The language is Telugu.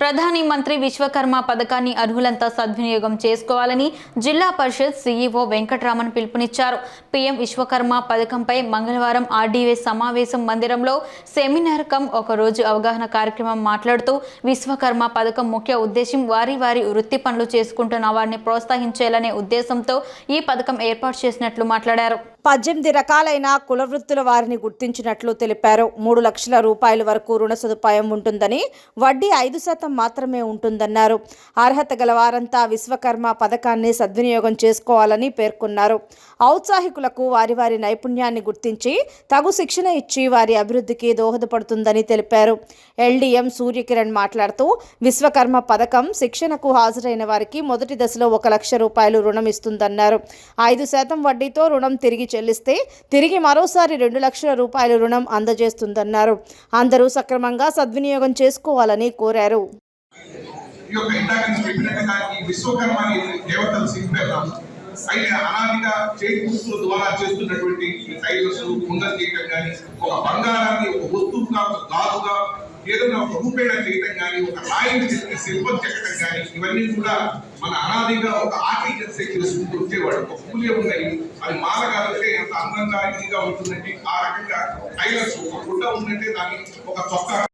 ప్రధాని మంత్రి విశ్వకర్మ పథకాన్ని అర్హులంతా సద్వినియోగం చేసుకోవాలని జిల్లా పరిషత్ సీఈఓ వెంకటరామన్ పిలుపునిచ్చారు. పీఎం విశ్వకర్మ పథకంపై మంగళవారం ఆర్డీఏ సమావేశం మందిరంలో సెమినార్ కమ్ ఒక రోజు అవగాహన కార్యక్రమం మాట్లాడుతూ విశ్వకర్మ పథకం ముఖ్య ఉద్దేశం వారి వారి వృత్తి పనులు చేసుకుంటున్న వారిని ప్రోత్సహించాలనే ఉద్దేశంతో ఈ పథకం ఏర్పాటు చేసినట్లు మాట్లాడారు. పద్దెనిమిది రకాలైన కులవృత్తుల వారిని గుర్తించినట్లు తెలిపారు. మూడు లక్షల రూపాయల వరకు రుణ సదుపాయం ఉంటుందని వడ్డీ ఐదు శాతం మాత్రమే ఉంటుందన్నారు. అర్హత గల వారంతా విశ్వకర్మ పథకాన్ని సద్వినియోగం చేసుకోవాలని పేర్కొన్నారు. ఔత్సాహికులకు వారి వారి నైపుణ్యాన్ని గుర్తించి తగు శిక్షణ ఇచ్చి వారి అభివృద్ధికి దోహదపడుతుందని తెలిపారు. ఎల్డీఎం సూర్యకిరణ్ మాట్లాడుతూ విశ్వకర్మ పథకం శిక్షణకు హాజరైన వారికి మొదటి దశలో ఒక లక్ష రూపాయలు రుణం ఇస్తుందన్నారు. ఐదు శాతం వడ్డీతో రుణం తిరిగి చెల్లిస్తే తిరిగి మరోసారి రెండు లక్షల రూపాయల రుణం అందజేస్తుందన్నారు. అందరూ సక్రమంగా సద్వినియోగం చేసుకోవాలని కోరారు. ఈ యొక్క ఇందాక నేను చెప్పినట్టుగా ఈ విశ్వకర్మ అనేది దేవతల అయితే అనాదిగా చేతి ద్వారా చేస్తున్నటువంటి ఈ టైలర్స్ కుండలు చేయటం కానీ ఒక బంగారాన్ని ఒక వస్తువుగా ఒక గాజుగా ఏదైనా ఒక రూపేణ చేయటం కానీ ఒక రాయిని చెక్కి శిల్పం చెక్కడం కానీ ఇవన్నీ కూడా మన అనాదిగా ఒక ఆర్టికల్సే చేసుకుంటూ వాడు ఒక పూలే ఉన్నాయి అది మాలగాలంటే ఎంత అందంగా ఇదిగా ఉంటుందంటే ఆ రకంగా టైలర్స్ ఒక గుడ్డ ఉందంటే దాన్ని ఒక తొక్క